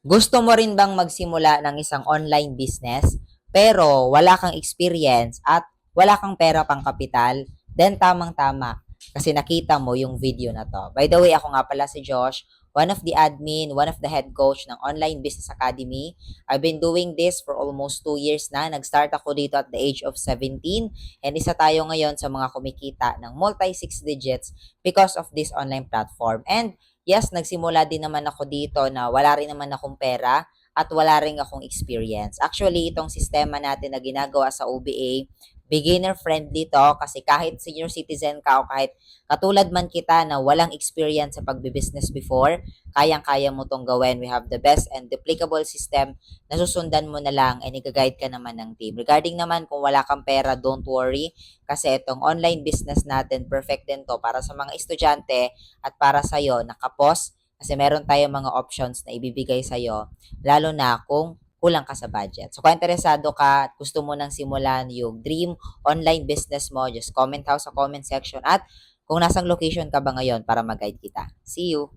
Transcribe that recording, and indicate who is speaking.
Speaker 1: Gusto mo rin bang magsimula ng isang online business pero wala kang experience at wala kang pera pang kapital? Then tamang-tama kasi nakita mo yung video na to. By the way, ako nga pala si Josh, one of the admin, one of the head coach ng Online Business Academy. I've been doing this for almost two years na. Nag-start ako dito at the age of 17 and isa tayo ngayon sa mga kumikita ng multi six digits because of this online platform. And yes, nagsimula din naman ako dito na wala rin naman akong pera at wala rin akong experience. Actually, itong sistema natin na ginagawa sa OBA, beginner friendly to kasi kahit senior citizen ka o kahit katulad man kita na walang experience sa pagbibusiness before, kayang-kaya mo tong gawin. We have the best and duplicable system na susundan mo na lang and i-guide ka naman ng team. Regarding naman kung wala kang pera, don't worry kasi itong online business natin, perfect din to para sa mga estudyante at para sa'yo, nakapos kasi meron tayong mga options na ibibigay sa'yo, lalo na kung kulang ka sa budget. So, kung interesado ka at gusto mo nang simulan yung dream online business mo, just comment house sa comment section at kung nasang location ka ba ngayon para mag-guide kita. See you!